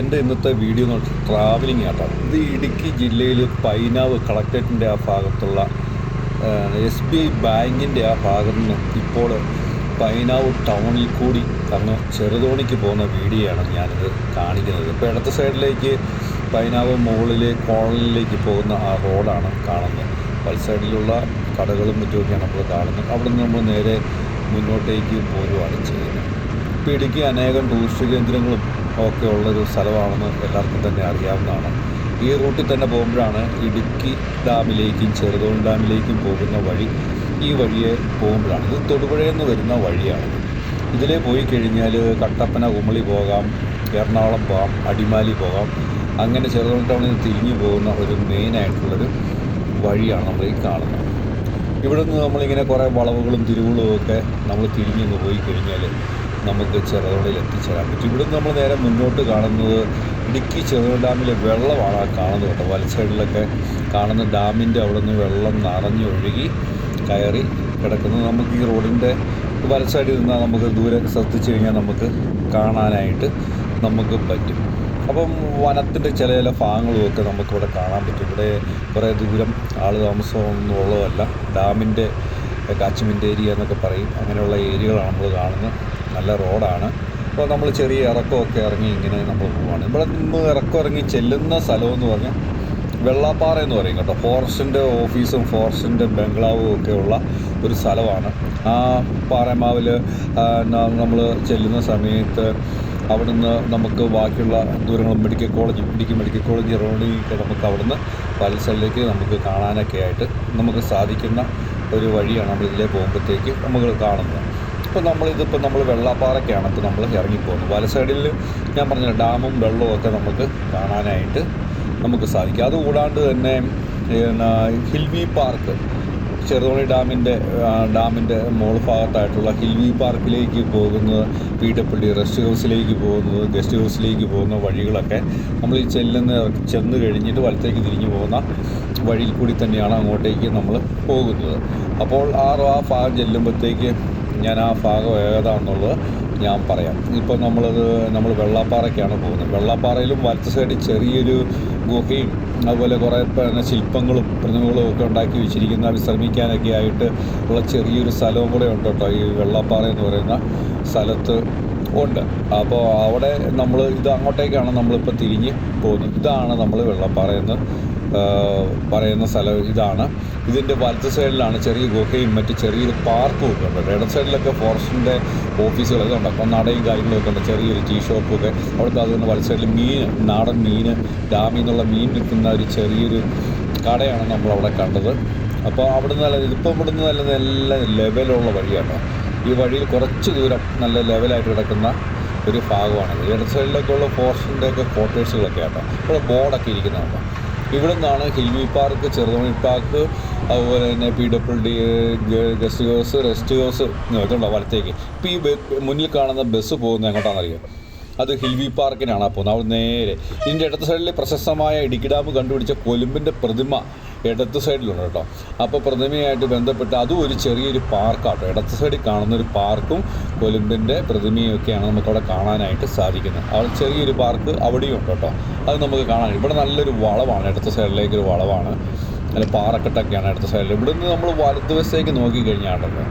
എന്റെ ഇന്നത്തെ വീഡിയോ എന്ന് വെച്ചാൽ ട്രാവലിംഗ് ആട്ടോ ഇത് ഇടുക്കി ജില്ലയിൽ പൈനാവ് കളക്ടറേറ്റിന്റെ ആ ഭാഗത്തുള്ള എസ് ബി ഐ ബാങ്കിന്റെ ആ ഭാഗത്ത് നിന്ന് ഇപ്പോൾ പൈനാവ് ടൗണിൽ കൂടി അങ്ങ് ചെറുതോണിക്ക് പോകുന്ന വീഡിയോ ആണ് ഞാനിത് കാണിക്കുന്നത്. ഇപ്പോൾ ഇടത്ത് സൈഡിലേക്ക് പൈനാവ് മുകളിലെ കോളനിയിലേക്ക് പോകുന്ന ആ റോഡാണ് കാണുന്നത്. വൽ സൈഡിലുള്ള കടകളും മറ്റുമൊക്കെയാണ് നമ്മൾ കാണുന്നത്. അവിടെ നിന്ന് നമ്മൾ നേരെ മുന്നോട്ടേക്ക് പോരുവാണ് ചെയ്യുന്നത്. ഇടുക്കി അനേകം ടൂറിസ്റ്റ് കേന്ദ്രങ്ങളും ഒക്കെ ഉള്ളൊരു സ്ഥലമാണെന്ന് എല്ലാവർക്കും തന്നെ അറിയാവുന്നതാണ്. ഈ റൂട്ടിൽ തന്നെ പോകുമ്പോഴാണ് ഇടുക്കി ഡാമിലേക്കും ചെറുതോണി ഡാമിലേക്കും പോകുന്ന വഴി ഈ വഴിയെ പോകുമ്പോഴാണ്. ഇത് തൊടുപുഴയിൽ നിന്ന് വരുന്ന വഴിയാണ്. ഇതിലേ പോയി കഴിഞ്ഞാൽ കട്ടപ്പന കുമളി പോകാം എറണാകുളം പോകാം അടിമാലി പോകാം. അങ്ങനെ ചെറുതോണി ടൗണിൽ നിന്ന് തിരിഞ്ഞു പോകുന്ന ഒരു മെയിനായിട്ടുള്ളൊരു വഴിയാണ് നമ്മൾ ഈ കാണുന്നത്. ഇവിടെ നിന്ന് നമ്മളിങ്ങനെ കുറേ വളവുകളും തിരിവുകളും ഒക്കെ നമ്മൾ തിരിഞ്ഞു പോയി കഴിഞ്ഞാൽ നമുക്ക് ചെറുതോണിയിൽ എത്തിച്ചേരാൻ പറ്റും. ഇവിടെ നിന്ന് നമ്മൾ നേരെ മുന്നോട്ട് കാണുന്നത് ഇടുക്കി ചെറുതോണി ഡാമിലെ വെള്ളമാണ് ആ കാണുന്നത് കേട്ടോ. വല സൈഡിലൊക്കെ കാണുന്ന ഡാമിന്റെ അവിടെ നിന്ന് വെള്ളം നിറഞ്ഞൊഴുകി കയറി കിടക്കുന്നത് നമുക്ക് ഈ റോഡിന്റെ വല സൈഡിൽ നിന്നാൽ നമുക്ക് ദൂരെ ശ്രദ്ധിച്ചു കഴിഞ്ഞാൽ നമുക്ക് കാണാനായിട്ട് നമുക്ക് പറ്റും. അപ്പം വനത്തിന്റെ ചില ചില ഭാഗങ്ങളും ഒക്കെ നമുക്കിവിടെ കാണാൻ പറ്റും. ഇവിടെ കുറേ ദൂരം ആൾ താമസമൊന്നും ഉള്ളതല്ല. ഡാമിന്റെ കാച്ചിമിന്റെ ഏരിയ എന്നൊക്കെ പറയും. അങ്ങനെയുള്ള ഏരിയകളാണ് നമ്മൾ കാണുന്നത്. നല്ല റോഡാണ്. അപ്പോൾ നമ്മൾ ചെറിയ ഇറക്കമൊക്കെ ഇറങ്ങി ഇങ്ങനെ നമ്മൾ പോവാണ്. ഇവിടെ നിന്ന് ഇറക്കം ഇറങ്ങി ചെല്ലുന്ന സ്ഥലമെന്ന് പറഞ്ഞാൽ വെള്ളാപ്പാറ എന്ന് പറയും കേട്ടോ. ഫോറസ്റ്റിന്റെ ഓഫീസും ഫോറസ്റ്റിന്റെ ബംഗ്ലാവും ഒക്കെ ഉള്ള ഒരു സ്ഥലമാണ്. ആ പാറമാവിൽ നമ്മൾ ചെല്ലുന്ന സമയത്ത് അവിടുന്ന് നമുക്ക് ബാക്കിയുള്ള ദൂരങ്ങൾ medical college Idukki medical college റോഡിലൊക്കെ നമുക്ക് അവിടുന്ന് പല സ്ഥലത്തേക്ക് നമുക്ക് കാണാനൊക്കെ ആയിട്ട് നമുക്ക് സാധിക്കുന്ന ഒരു വഴിയാണ് നമ്മളിതിലേ പോകുമ്പോഴത്തേക്ക് നമുക്ക് കാണുന്നത്. ഇപ്പോൾ നമ്മളിതിപ്പോൾ നമ്മൾ വെള്ളാപ്പാറയ്ക്കാണ് ഇപ്പോൾ നമ്മൾ ഇറങ്ങിപ്പോകുന്നത് വല സൈഡിൽ ഞാൻ പറഞ്ഞ ഡാമും വെള്ളവും ഒക്കെ നമുക്ക് കാണാനായിട്ട് നമുക്ക് സാധിക്കും. അതുകൂടാണ്ട് തന്നെ ഹിൽവി പാർക്ക് ചെറുതോണി ഡാമിന്റെ ഡാമിന്റെ മോൾ ഭാഗത്തായിട്ടുള്ള ഹിൽവി പാർക്കിലേക്ക് പോകുന്നത് പി ഡബ്ല്യു റെസ്റ്റ് ഹൗസിലേക്ക് പോകുന്നത് ഗസ്റ്റ് ഹൗസിലേക്ക് പോകുന്ന വഴികളൊക്കെ നമ്മൾ ഈ ചെല്ലുന്ന ചെന്ന് കഴിഞ്ഞിട്ട് വലത്തേക്ക് തിരിഞ്ഞു പോകുന്ന വഴിയിൽ കൂടി തന്നെയാണ് അങ്ങോട്ടേക്ക് നമ്മൾ പോകുന്നത്. അപ്പോൾ ആ ആ ഭാഗം ചെല്ലുമ്പോഴത്തേക്ക് ഞാൻ ആ ഭാഗം ഏതാണെന്നുള്ളത് ഞാൻ പറയാം. ഇപ്പോൾ നമ്മളത് നമ്മൾ വെള്ളാപ്പാറയ്ക്കാണ് പോകുന്നത്. വെള്ളാപ്പാറയിലും വലത്ത് സൈഡിൽ ചെറിയൊരു ഗുഹയും അതുപോലെ കുറേ പിന്നെ ശില്പങ്ങളും പ്രതിമകളും ഒക്കെ ഉണ്ടാക്കി വെച്ചിരിക്കുന്ന. വിശ്രമിക്കാനൊക്കെ ആയിട്ട് ഉള്ള ചെറിയൊരു സ്ഥലവും കൂടെ ഉണ്ട് കേട്ടോ. ഈ വെള്ളാപ്പാറ എന്ന് പറയുന്ന സ്ഥലത്ത് ഉണ്ട്. അപ്പോൾ അവിടെ നമ്മൾ ഇത് അങ്ങോട്ടേക്കാണ് നമ്മളിപ്പോൾ തിരിഞ്ഞ് പോകുന്നത്. ഇതാണ് നമ്മൾ വെള്ളപ്പാറ എന്ന് പറയുന്ന സ്ഥലം ഇതാണ്. ഇതിന്റെ വലത്ത് സൈഡിലാണ് ചെറിയ ഗുഹയും മറ്റ് ചെറിയൊരു പാർക്കും ഒക്കെ ഉണ്ട്. ഇടത് സൈഡിലൊക്കെ ഫോറസ്റ്റിന്റെ ഓഫീസുകളൊക്കെ ഉണ്ട്. അപ്പം നടയും കാര്യങ്ങളൊക്കെ ഉണ്ട്. ചെറിയൊരു ടീ ഷോപ്പൊക്കെ അവിടുത്തെ അതുകൊണ്ട് വലത്ത് സൈഡിൽ മീൻ നാടൻ മീൻ ഡാമിൽ നിന്നുള്ള മീൻ വിൽക്കുന്ന ഒരു ചെറിയൊരു കടയാണ് നമ്മളവിടെ കണ്ടത്. അപ്പോൾ അവിടെ നല്ല ഇതിപ്പോൾ നിന്ന് നല്ല നല്ല ലെവലുള്ള വഴിയാണ് ഈ വഴിയിൽ കുറച്ച് ദൂരം നല്ല ലെവലായിട്ട് കിടക്കുന്ന ഒരു ഭാഗമാണ് ഇടത് സൈഡിലൊക്കെ ഉള്ള ഒക്കെ ക്വാർട്ടേഴ്സുകളൊക്കെ ആട്ടോ. ഇവിടെ ബോർഡൊക്കെ ഇരിക്കുന്നുണ്ട് ഇവിടെ നിന്നാണ് ഹിൽവി പാർക്ക് ചെറുതോണി പാർക്ക് അതുപോലെ തന്നെ P W D guest house rest house ഇതുണ്ടോ വലത്തേക്ക്? ഇപ്പോൾ ഈ മുന്നിൽ കാണുന്ന ബസ് പോകുന്നത് എങ്ങോട്ടാണെന്നറിയാം? അത് ഹിൽവി പാർക്കിനാണ്. പോകുന്നത് അവിടെ നേരെ. ഇതിന്റെ ഇടത്ത് സൈഡിൽ പ്രശസ്തമായ ഇടുക്കി ഡാം കണ്ടുപിടിച്ച കൊലുമ്പിന്റെ പ്രതിമ ഇടത്ത് സൈഡിലുണ്ട് കേട്ടോ. അപ്പോൾ പ്രതിമയായിട്ട് ബന്ധപ്പെട്ട് അതും ഒരു ചെറിയൊരു പാർക്കാട്ടോ. ഇടത്ത് സൈഡിൽ കാണുന്ന ഒരു പാർക്കും കൊലുമ്പിന്റെ പ്രതിമയും ഒക്കെയാണ് നമുക്കവിടെ കാണാനായിട്ട് സാധിക്കുന്നത്. അവിടെ ചെറിയൊരു പാർക്ക് അവിടെയും ഉണ്ട് കേട്ടോ. അത് നമുക്ക് കാണാൻ ഇവിടെ നല്ലൊരു വളവാണ്. ഇടത്ത് സൈഡിലേക്ക് ഒരു വളവാണ്. നല്ല പാറക്കെട്ടൊക്കെയാണ് ഇടത്ത് സൈഡിൽ. നിന്ന് നമ്മൾ വലതുവശത്തേക്ക് നോക്കിക്കഴിഞ്ഞാണ്ടല്ലോ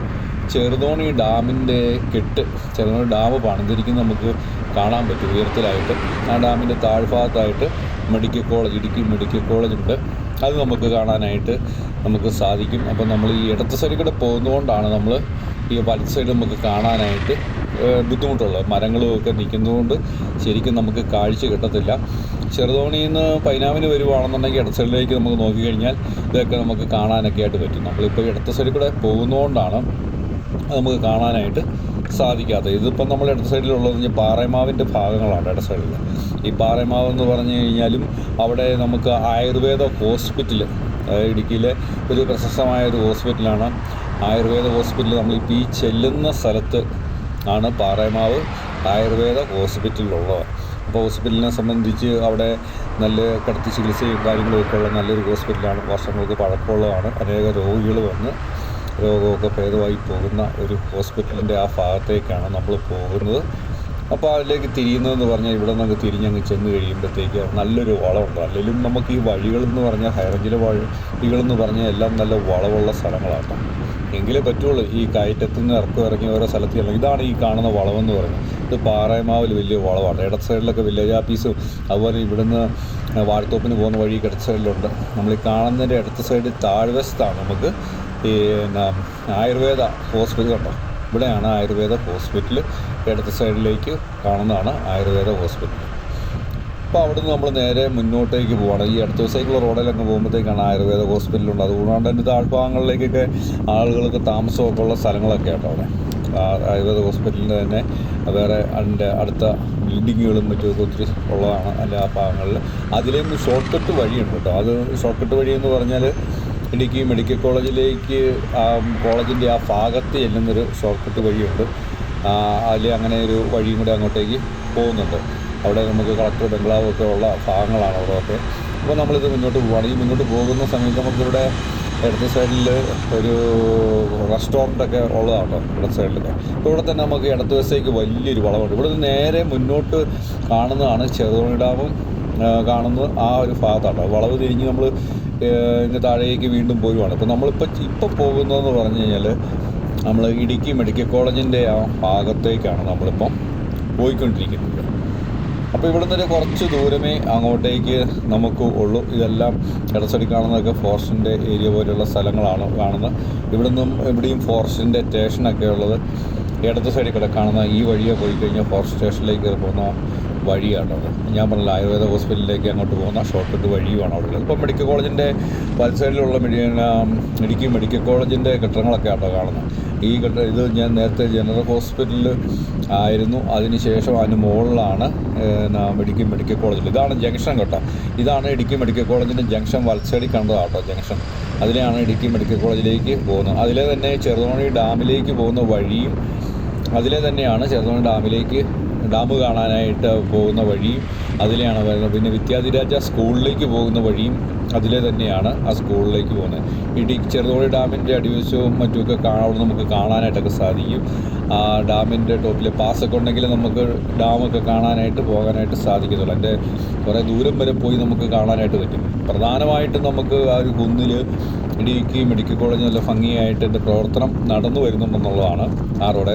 ചെറുതോണി ഡാമിന്റെ കെട്ട് ചെറുതോണി ഡാം പണിതിരിക്കുന്നത് നമുക്ക് കാണാൻ പറ്റും ഉയരത്തിലായിട്ട്. ആ ഡാമിന്റെ താഴ്ഭാഗത്തായിട്ട് medical college Idukki medical college ഉണ്ട്. അത് നമുക്ക് കാണാനായിട്ട് നമുക്ക് സാധിക്കും. അപ്പോൾ നമ്മൾ ഈ ഇടത്ത് സൈഡിൽ കൂടെ പോകുന്നതുകൊണ്ടാണ് നമ്മൾ ഈ വലത് സൈഡ് നമുക്ക് കാണാനായിട്ട് ബുദ്ധിമുട്ടുള്ളത്. മരങ്ങളും ഒക്കെ നിൽക്കുന്നതുകൊണ്ട് ശരിക്കും നമുക്ക് കാഴ്ച കിട്ടത്തില്ല. ചെറുതോണിയിൽ നിന്ന് പൈനാവിന് വരുവാണെന്നുണ്ടെങ്കിൽ ഇടത്ത് സൈഡിലേക്ക് നമുക്ക് നോക്കിക്കഴിഞ്ഞാൽ ഇതൊക്കെ നമുക്ക് കാണാനൊക്കെ ആയിട്ട് പറ്റും. നമ്മളിപ്പോൾ ഇടത്ത് സൈഡിൽ കൂടെ പോകുന്നതുകൊണ്ടാണ് നമുക്ക് കാണാനായിട്ട് സാധിക്കാത്തത്. ഇതിപ്പം നമ്മൾ ഇടത് സൈഡിലുള്ളത് പാറേമാവിന്റെ ഭാഗങ്ങളാണ് ഇടത് സൈഡിൽ ഈ പാറേമാവ് എന്ന് പറഞ്ഞു കഴിഞ്ഞാലും അവിടെ നമുക്ക് ആയുർവേദ ഹോസ്പിറ്റൽ ഇടുക്കിയിലെ ഒരു പ്രശസ്തമായ ഒരു ഹോസ്പിറ്റലാണ്. ആയുർവേദ ഹോസ്പിറ്റൽ നമ്മളിപ്പോൾ ഈ ചെല്ലുന്ന സ്ഥലത്ത് ആണ് പാറേമാവ് ആയുർവേദ ഹോസ്പിറ്റലിലുള്ളത്. അപ്പോൾ ഹോസ്പിറ്റലിനെ സംബന്ധിച്ച് അവിടെ നല്ല കിടത്തി ചികിത്സയും കാര്യങ്ങളും ഒക്കെ ഉള്ള നല്ലൊരു ഹോസ്പിറ്റലാണ്. വർഷങ്ങൾക്ക് പഴക്കമുള്ളതാണ്. അനേക രോഗികൾ വന്ന് രോഗമൊക്കെ ഭേദമായി പോകുന്ന ഒരു ഹോസ്പിറ്റലിന്റെ ആ ഭാഗത്തേക്കാണ് നമ്മൾ പോകുന്നത്. അപ്പോൾ അതിലേക്ക് തിരിയുന്നതെന്ന് പറഞ്ഞാൽ ഇവിടെ നമുക്ക് തിരിഞ്ഞങ്ങ് ചെന്ന് കഴിയുമ്പോഴത്തേക്ക് നല്ലൊരു വളമുണ്ട്. അല്ലെങ്കിലും നമുക്ക് ഈ വഴികളെന്ന് പറഞ്ഞാൽ ഹൈറേഞ്ചിലെ വഴികളെന്ന് പറഞ്ഞാൽ എല്ലാം നല്ല വളവുള്ള സ്ഥലങ്ങളാണ് എങ്കിലേ പറ്റുള്ളൂ. ഈ കയറ്റത്തു നിന്ന് ഇറക്കം ഇറങ്ങി ഓരോ സ്ഥലത്ത് ചെല്ലണം ഇതാണ് ഈ കാണുന്ന വളവെന്ന് പറയുന്നത് ഇത് പാറയമാവിൽ വലിയ വളവാണ്. ഇടത്ത് സൈഡിലൊക്കെ വില്ലേജ് ആഫീസും അതുപോലെ ഇവിടുന്ന് വാഴത്തോപ്പിന് പോകുന്ന വഴി ഇടത്ത് സൈഡിലുണ്ട്. നമ്മൾ ഈ കാണുന്നതിന്റെ ഇടത്ത് സൈഡിൽ താഴ്വശത്താണ് നമുക്ക് ഈ എന്നാ ആയുർവേദ ഹോസ്പിറ്റൽ ഉണ്ടോ ഇവിടെയാണ് ആയുർവേദ ഹോസ്പിറ്റൽ ഇടത്ത് സൈഡിലേക്ക് കാണുന്നതാണ് ആയുർവേദ ഹോസ്പിറ്റൽ അപ്പോൾ അവിടുന്ന് നമ്മൾ നേരെ മുന്നോട്ടേക്ക് പോവാണ്. ഈ അടുത്ത ദിവസത്തേക്കുള്ള റോഡിലൊക്കെ പോകുമ്പോഴത്തേക്കാണ് ആയുർവേദ ഹോസ്പിറ്റലുണ്ട്. അതുകൊണ്ടാണ് എന്റെ താഴ്ഭാഗങ്ങളിലേക്കൊക്കെ ആളുകൾക്ക് താമസമൊക്കെ ഉള്ള സ്ഥലങ്ങളൊക്കെ ആയിട്ടോ അവിടെ ആയുർവേദ ഹോസ്പിറ്റലിന്റെ തന്നെ വേറെ അതിന്റെ അടുത്ത ബിൽഡിങ്ങുകളും മറ്റുമൊക്കെ ഒത്തിരി ഉള്ളതാണ് അല്ല ആ ഭാഗങ്ങളിൽ. അതിലേക്ക് ഷോർട്ട് കട്ട് വഴിയുണ്ട് കേട്ടോ. അത് ഷോർട്ട് കട്ട് വഴി എന്ന് പറഞ്ഞാൽ ഇടുക്കി മെഡിക്കൽ കോളേജിലേക്ക് ആ കോളേജിന്റെ ആ ഭാഗത്ത് ചെല്ലുന്നൊരു ഷോർട്ട് കട്ട് വഴിയുണ്ട് അതിൽ അങ്ങനെ ഒരു വഴിയും കൂടെ അങ്ങോട്ടേക്ക് പോകുന്നുണ്ട്. അവിടെ നമുക്ക് കളക്ടർ ബംഗ്ലാവ് ഒക്കെ ഉള്ള ഭാഗങ്ങളാണ് അവിടെ അവിടെയൊക്കെ അപ്പോൾ നമ്മളിത് മുന്നോട്ട് പോവുകയാണ് ഈ മുന്നോട്ട് പോകുന്ന സമയത്ത് നമുക്കിവിടെ ഇടത്ത് സൈഡിൽ ഒരു റെസ്റ്റോറന്റൊക്കെ ഉള്ളതാണ് ഇടത്ത് സൈഡിലൊക്കെ. അപ്പോൾ ഇവിടെ തന്നെ നമുക്ക് ഇടത്ത് വശത്തേക്ക് വലിയൊരു വളവുണ്ട്. ഇവിടെ നേരെ മുന്നോട്ട് കാണുന്നതാണ് ചെറുതോണി ഡാമും കാണുന്നത് ആ ഒരു ഭാഗത്താണ് വളവ് തിരിഞ്ഞ് നമ്മൾ ഇങ്ങനെ താഴേക്ക് വീണ്ടും പോരുവാണ്. അപ്പോൾ നമ്മളിപ്പോൾ ഇപ്പോൾ പോകുന്നതെന്ന് പറഞ്ഞു കഴിഞ്ഞാൽ നമ്മൾ ഇടുക്കി മെഡിക്കൽ കോളേജിന്റെ ആ ഭാഗത്തേക്കാണ് നമ്മളിപ്പം പോയിക്കൊണ്ടിരിക്കുന്നത്. അപ്പോൾ ഇവിടെ നിന്നൊരു കുറച്ച് ദൂരമേ അങ്ങോട്ടേക്ക് നമുക്ക് ഉള്ളൂ. ഇതെല്ലാം ഇടച്ചടി കാണുന്നതൊക്കെ ഫോറസ്റ്റിന്റെ ഏരിയ പോലെയുള്ള സ്ഥലങ്ങളാണ് കാണുന്നത്. ഇവിടെ നിന്നും ഇവിടെയും ഫോറസ്റ്റിന്റെ സ്റ്റേഷനൊക്കെ ഉള്ളത്. ഇടത്ത് സൈഡിൽ കൂടെ കാണുന്ന ഈ വഴിയെ പോയി കഴിഞ്ഞാൽ ഫോറസ്റ്റ് സ്റ്റേഷനിലേക്ക് പോകുന്ന വഴിയാണ് അവിടെ ഞാൻ പറഞ്ഞില്ല ആയുർവേദ ഹോസ്പിറ്റലിലേക്ക് അങ്ങോട്ട് പോകുന്ന ഷോർട്ട് കട്ട് വഴിയുമാണ് അവിടെ ഉള്ളത്. ഇപ്പോൾ മെഡിക്കൽ കോളേജിന്റെ പരിസരത്തിലുള്ള സൈഡിലുള്ള മെഡി ഇടുക്കി മെഡിക്കൽ കോളേജിന്റെ കെട്ടിടങ്ങളൊക്കെ ആട്ടോ കാണുന്നത്. ഈ കെട്ട ഇത് ഞാൻ നേരത്തെ ജനറൽ ഹോസ്പിറ്റലിൽ ആയിരുന്നു. അതിന് ശേഷം അതിന് മുകളിലാണ് ഇടുക്കി മെഡിക്കൽ കോളേജിൽ. ഇതാണ് ജംഗ്ഷൻ കേട്ടോ. ഇതാണ് ഇടുക്കി മെഡിക്കൽ കോളേജിന്റെ ജംഗ്ഷൻ വലസൈഡിൽ കണ്ടതാട്ടോ ജംഗ്ഷൻ. അതിലെയാണ് ഇടുക്കി മെഡിക്കൽ കോളേജിലേക്ക് പോകുന്നത്. അതിലെ തന്നെ ചെറുതോണി ഡാമിലേക്ക് പോകുന്ന വഴിയും അതിലെ തന്നെയാണ് ചെറുതോണി ഡാമിലേക്ക് ഡാം കാണാനായിട്ട് പോകുന്ന വഴിയും അതിലെയാണ് വരുന്നത്. പിന്നെ വിദ്യാധിരാജ സ്കൂളിലേക്ക് പോകുന്ന വഴിയും അതിലെ തന്നെയാണ് ആ സ്കൂളിലേക്ക് പോകുന്നത്. ഇടി ചെറുതോണി ഡാമിന്റെ അടിവശവും മറ്റുമൊക്കെ അവിടെ നമുക്ക് കാണാനായിട്ടൊക്കെ സാധിക്കും. ആ ഡാമിന്റെ ടോപ്പിൽ പാസ്സൊക്കെ ഉണ്ടെങ്കിൽ നമുക്ക് ഡാമൊക്കെ കാണാനായിട്ട് പോകാനായിട്ട് സാധിക്കത്തുള്ളൂ എന്റെ കുറേ ദൂരം വരെ പോയി നമുക്ക് കാണാനായിട്ട് പറ്റും. പ്രധാനമായിട്ടും നമുക്ക് ആ ഒരു കുന്നിൽ ഇടുക്കി മെഡിക്കൽ കോളേജ് നല്ല ഭംഗിയായിട്ട് എന്റെ പ്രവർത്തനം നടന്നു വരുന്നുണ്ടെന്നുള്ളതാണ് ആ റോഡ്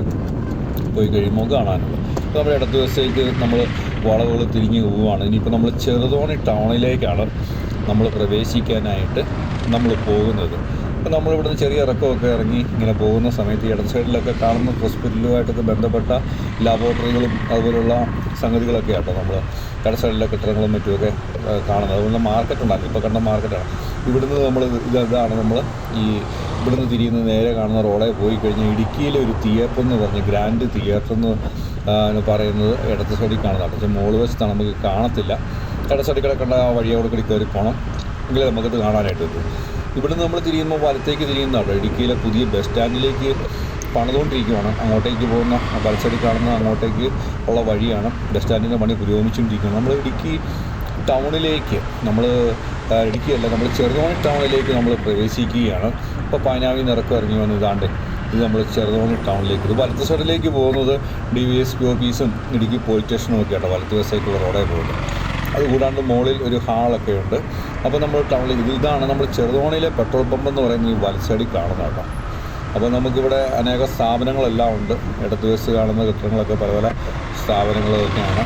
പോയി കഴിയുമ്പോൾ കാണാനുള്ളത്. അപ്പോൾ നമ്മുടെ ഇടത് വശത്തേക്ക് നമ്മൾ വളവുകൾ തിരിഞ്ഞ് പോവുകയാണ്. ഇനിയിപ്പോൾ നമ്മൾ ചെറുതോണി ടൗണിലേക്കാണ് നമ്മൾ പ്രവേശിക്കാനായിട്ട് നമ്മൾ പോകുന്നത്. അപ്പോൾ നമ്മളിവിടുന്ന് ചെറിയ ഇറക്കമൊക്കെ ഇറങ്ങി ഇങ്ങനെ പോകുന്ന സമയത്ത് ഈ ഇടത് സൈഡിലൊക്കെ കാണുന്ന ഹോസ്പിറ്റലുമായിട്ടൊക്കെ ബന്ധപ്പെട്ട ലാബോറട്ടറികളും അതുപോലുള്ള സംഗതികളൊക്കെ ആട്ടോ നമ്മൾ ഇടത് സൈഡിലെ കെട്ടിടങ്ങളും മറ്റുമൊക്കെ കാണുന്നത്. അതുപോലെ മാർക്കറ്റ് ഉണ്ടാക്കി ഇപ്പോൾ കണ്ട മാർക്കറ്റാണ്. ഇവിടുന്ന് നമ്മൾ ഇത് ഇതാണ് നമ്മൾ ഈ ഇവിടുന്ന് തിരിയുന്ന നേരെ കാണുന്ന റോഡേ പോയി കഴിഞ്ഞാൽ ഇടുക്കിയിലെ ഒരു തിയേറ്റർ എന്ന് പറഞ്ഞ് ഗ്രാൻഡ് തിയേറ്റർ എന്ന് പറയുന്നത് ഇടത്ത് സൈഡിൽ കാണുന്നതാണ് പക്ഷേ മോൾ വശത്താണ് നമുക്ക് കാണത്തില്ല. ഇടത്ത് സൈഡിൽ കിടക്കേണ്ട ആ വഴിയോട് കൂടി കയറി പോകണം എങ്കിലേ നമുക്കത് കാണാനായിട്ട് പറ്റും. ഇവിടുന്ന് നമ്മൾ തിരിയുമ്പോൾ വലത്തേക്ക് തിരിയുന്നതാണ് ഇടുക്കിയിലെ പുതിയ ബസ് സ്റ്റാൻഡിലേക്ക് പണിതുകൊണ്ടിരിക്കുകയാണ് അങ്ങോട്ടേക്ക് പോകുന്ന വലച്ചടി കാണുന്ന അങ്ങോട്ടേക്ക് ഉള്ള വഴിയാണ് ബസ് സ്റ്റാൻഡിന്റെ പണി പുരോഗമിച്ചുകൊണ്ടിരിക്കുകയാണ് നമ്മൾ ഇടുക്കി ടൗണിലേക്ക് നമ്മൾ ഇടുക്കിയല്ല നമ്മൾ ചെറുതോണി ടൗണിലേക്ക് നമ്മൾ പ്രവേശിക്കുകയാണ്. ഇപ്പോൾ പൈനാവിൽ നിന്ന് ഇറക്കം ഇറങ്ങി വന്ന് ഇത് നമ്മൾ ചെറുതോണി ടൗണിലേക്ക് ഇത് വലത്ത് സൈഡിലേക്ക് പോകുന്നത് ഡി വി എസ് പി ഓഫീസും ഇടുക്കി പോലീസ് സ്റ്റേഷനും ഒക്കെ ആട്ടോ വലത്ത് വശത്തേക്കുള്ള റോഡേ പോകുന്നത്. അതുകൂടാണ്ട് മുകളിൽ ഒരു ഹാളൊക്കെ ഉണ്ട്. അപ്പോൾ നമ്മൾ ഇത് ഇതാണ് നമ്മൾ ചെറുതോണിയിലെ പെട്രോൾ പമ്പ് എന്ന് പറയുന്നത് ഈ വലത്ത് സൈഡിൽ കാണുന്ന കേട്ടോ അപ്പോൾ നമുക്കിവിടെ അനേക സ്ഥാപനങ്ങളെല്ലാം ഉണ്ട്. ഇടത്ത് വശത്ത് കാണുന്ന കെട്ടിടങ്ങളൊക്കെ പല പല സ്ഥാപനങ്ങളൊക്കെയാണ്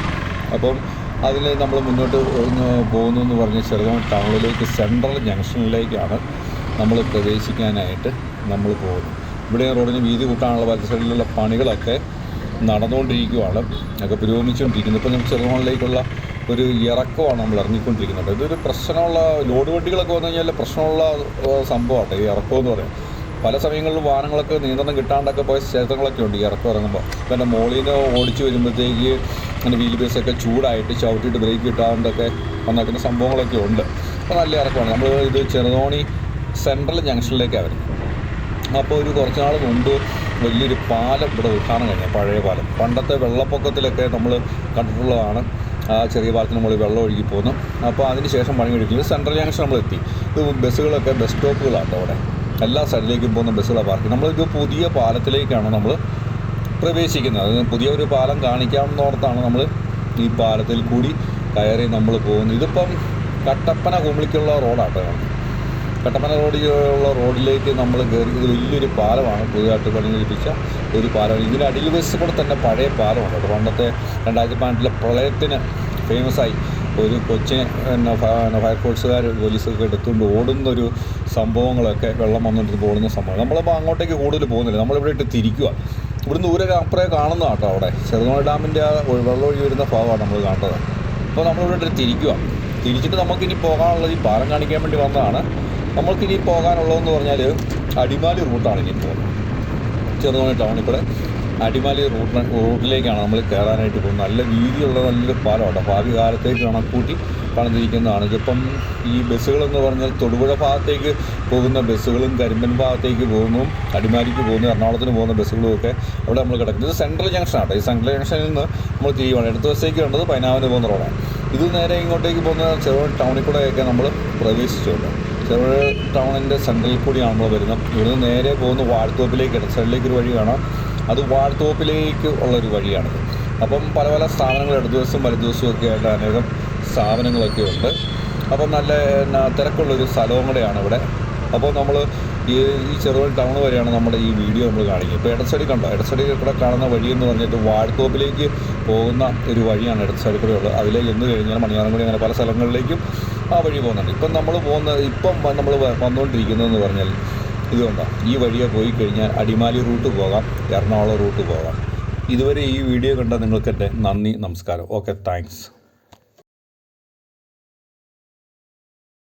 അപ്പം അതിൽ നമ്മൾ മുന്നോട്ട് പോകുന്നു എന്ന് പറഞ്ഞ് ചെറുതോണി ടൗണിലേക്ക് സെൻട്രൽ ജംഗ്ഷനിലേക്കാണ് നമ്മൾ പ്രവേശിക്കാനായിട്ട് നമ്മൾ പോകുന്നത്. ഇവിടെ റോഡിന് വീതി കൂട്ടാനുള്ള വലത്ത് സൈഡിലുള്ള പണികളൊക്കെ നടന്നുകൊണ്ടിരിക്കുകയാണ് ഒക്കെ പുരോഗമിച്ചുകൊണ്ടിരിക്കുന്നത് ഇപ്പോൾ നമുക്ക് ചെറുതോണിലേക്കുള്ള ഒരു ഇറക്കമാണ് നമ്മൾ ഇറങ്ങിക്കൊണ്ടിരിക്കുന്നത്. ഇതൊരു പ്രശ്നമുള്ള ലോഡ് വണ്ടികളൊക്കെ വന്നു കഴിഞ്ഞാൽ പ്രശ്നമുള്ള സംഭവമാണ്. ഈ ഇറക്കം എന്ന് പല സമയങ്ങളിലും വാഹനങ്ങളൊക്കെ നിയന്ത്രണം കിട്ടാണ്ടൊക്കെ പോയ ക്ഷേത്രങ്ങളൊക്കെ ഉണ്ട് ഈ ഇറക്കം ഇറങ്ങുമ്പോൾ. ഇപ്പം എന്റെ മോളിൽ ഓടിച്ച് വരുമ്പോഴത്തേക്ക് അങ്ങനെ വീൽ ബേസൊക്കെ ചൂടായിട്ട് ചവിട്ടിയിട്ട് ബ്രേക്ക് കിട്ടാണ്ടൊക്കെ വന്നേക്കുന്ന സംഭവങ്ങളൊക്കെ ഉണ്ട്. അപ്പോൾ നല്ല ഇറക്കമാണ്. നമ്മൾ ഇത് ചെറുതോണി സെൻട്രൽ ജംഗ്ഷനിലേക്കാണ് വരുന്നത്. അപ്പോൾ ഒരു കുറച്ച് നാൾ മുമ്പ് വലിയൊരു പാലം ഇവിടെ ഉദ്ഘാടനം കഴിഞ്ഞ പഴയ പാലം. പണ്ടത്തെ വെള്ളപ്പൊക്കത്തിലൊക്കെ നമ്മൾ കണ്ടിട്ടുള്ളതാണ്. ആ ചെറിയ പാലത്തിന് മുകളിൽ വെള്ളം ഒഴുകി പോകുന്നു അപ്പോൾ അതിന് ശേഷം പണി കഴിക്കുന്നത് സെൻട്രൽ ജംഗ്ഷൻ നമ്മൾ എത്തി ഇത് ബസ്സുകളൊക്കെ ബസ് സ്റ്റോപ്പുകളാണ് അവിടെ. എല്ലാ സൈഡിലേക്കും പോകുന്ന ബസ്സുകളാണ് പാർക്ക് നമ്മളിപ്പോൾ പുതിയ പാലത്തിലേക്കാണ് നമ്മൾ പ്രവേശിക്കുന്നത്. അതിന് പുതിയ ഒരു പാലം കാണിക്കാമെന്നോർത്താണ് നമ്മൾ ഈ പാലത്തിൽ കൂടി കയറി നമ്മൾ പോകുന്നത്. ഇതിപ്പം കട്ടപ്പന കുമിളിക്കുള്ള റോഡാട്ടോ കട്ടപ്പന റോഡിലുള്ള റോഡിലേക്ക് നമ്മൾ കയറി ഇത് വലിയൊരു പാലമാണ് പുതിയതായിട്ട് പണി കഴിപ്പിച്ച ഒരു പാലമാണ്. ഇതിന്റെ അടിയിൽ വശത്ത് കൂടെ തന്നെ പഴയ പാലമാണ് കേട്ടോ. പണ്ടത്തെ രണ്ടായിരത്തി പതിനെട്ടിലെ പ്രളയത്തിന് ഫേമസായി ഒരു കൊച്ചിനെ പിന്നെ ഫ- പിന്നെ ഫയർഫോഴ്സുകാർ പോലീസൊക്കെ എടുത്തുകൊണ്ട് ഓടുന്നൊരു സംഭവങ്ങളൊക്കെ വെള്ളം വന്നിട്ട് ഓടുന്ന സംഭവം. നമ്മളിപ്പോൾ അങ്ങോട്ടേക്ക് കൂടുതൽ പോകുന്നില്ല. നമ്മളിവിടെ ഇട്ട് തിരിക്കുക ഇവിടുന്ന് ദൂരെ അപ്പുറേ കാണുന്ന കേട്ടോ അവിടെ. ചെറുതോണി ഡാമിന്റെ വെള്ളം ഒഴുകി വരുന്ന ഭാഗമാണ് നമ്മൾ കാണേണ്ടത് അപ്പോൾ നമ്മളിവിടെ ഇട്ട് തിരിക്കുക തിരിച്ചിട്ട് നമുക്കിനി പോകാനുള്ള ഈ പാലം കാണിക്കാൻ വേണ്ടി വന്നതാണ്. നമ്മൾക്കിനി പോകാനുള്ളതെന്ന് പറഞ്ഞാൽ അടിമാലി റൂട്ടാണ് ഇനി പോകുന്നത് ചെറുതോണി ടൗണിൽ അടിമാലി റൂട്ട് റൂട്ടിലേക്കാണ് നമ്മൾ കയറാനായിട്ട് പോകുന്നത്. നല്ല വീതിയുള്ള നല്ലൊരു പാലമാണ് ഭാവി കാലത്തേക്ക് കണക്കൂട്ടി പണിതിരിക്കുന്നതാണ്. ഇതിപ്പം ഈ ബസ്സുകളെന്ന് പറഞ്ഞാൽ തൊടുപുഴ ഭാഗത്തേക്ക് പോകുന്ന ബസ്സുകളും കരിമ്പൻ ഭാഗത്തേക്ക് പോകുന്നു. അടിമാലിക്ക് പോകുന്നു. എറണാകുളത്തിന് പോകുന്ന ബസ്സുകളും ഒക്കെ അവിടെ നമ്മൾ കിടക്കുന്നത് ഇത് സെൻട്രൽ ജംഗ്ഷനാണ് ഈ സെൻട്രൽ ജംഗ്ഷനിൽ നിന്ന് നമ്മൾ തിരിയുവാണ്. ഇടത്ത് വശത്തേക്ക് വേണ്ടത് പൈനാവിന് പോകുന്ന റോഡാണ്. ഇത് നേരെ ഇങ്ങോട്ടേക്ക് പോകുന്ന ചെറുപുഴ ടൗണിൽ കൂടെയൊക്കെ നമ്മൾ പ്രവേശിച്ചുണ്ട് ചെറുപുഴ ടൗണിന്റെ സെൻട്രലിൽ കൂടിയാണ് നമ്മൾ വരുന്നത്. ഇവിടുന്ന് നേരെ പോകുന്ന വാഴത്തോപ്പിലേക്ക് സൈഡിലേക്ക് ഒരു വഴി കാണാം. അത് വാഴത്തോപ്പിലേക്ക് ഉള്ളൊരു വഴിയാണിത്. അപ്പം പല പല സ്ഥാപനങ്ങൾ ഇടതു ദിവസം വലതു ദിവസവും ഒക്കെ ആയിട്ട് അനേകം സ്ഥാപനങ്ങളൊക്കെ ഉണ്ട്. അപ്പം നല്ല തിരക്കുള്ളൊരു സ്ഥലവും കൂടെയാണ് ഇവിടെ. അപ്പോൾ നമ്മൾ ഈ ഈ ടൗൺ വരെയാണ് നമ്മുടെ ഈ വീഡിയോ നമ്മൾ കാണിക്കുക ഇപ്പോൾ ഇടസൈഡിൽ കണ്ടോ? ഇടസൈഡിൽ കൂടെ കാണുന്ന വഴി എന്ന് പറഞ്ഞിട്ട് വാഴത്തോപ്പിലേക്ക് പോകുന്ന ഒരു വഴിയാണ് ഇടച്ചടി കൂടെ ഉള്ളത്. അതിലേക്ക് എന്ന് കഴിഞ്ഞാൽ മണിയാറൻകുടി അങ്ങനെ പല സ്ഥലങ്ങളിലേക്കും ആ വഴി പോകുന്നുണ്ട്. ഇപ്പം നമ്മൾ പോകുന്ന ഇപ്പം നമ്മൾ വന്നുകൊണ്ടിരിക്കുന്നതെന്ന് പറഞ്ഞാൽ ഇതുകൊണ്ടാണ് ഈ വഴിയെ പോയി കഴിഞ്ഞാൽ അടിമാലി റൂട്ട് പോകാം എറണാകുളം റൂട്ട് പോകാം. ഇതുവരെ ഈ വീഡിയോ കണ്ട നിങ്ങൾക്ക് എന്റെ നന്ദി നമസ്കാരം. Okay thanks.